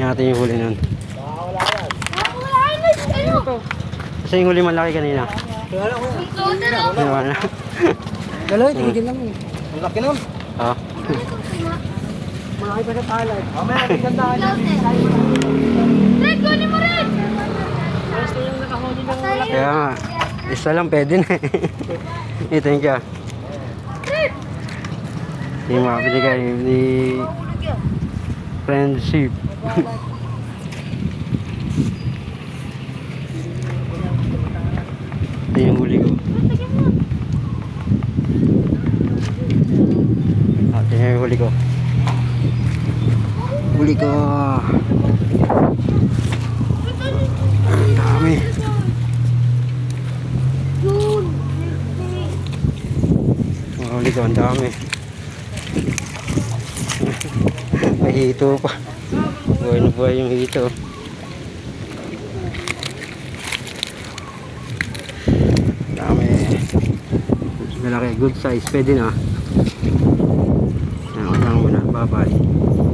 Tingnan natin yung huli nun. Kasi yung huli malaki kanina. Wala na. Galoy, tingin lang eh. Ang laki nun. Oh. Malaki pa sa palad. Mamaya, tigandaan na. Red, kunin mo red! Kaya nga. Isa lang pwede na eh. Eh, thank you. Yung mga binigay ni friendship. Ito yung huli ko. Ah, ito yung huli ko. Huli ko. Ang dami. Huli ko, ang dami. Hito pa. Buhay na buhay yung hito. Dami. Malaki, good size. Pwede na. Yan, wala muna. Bye-bye.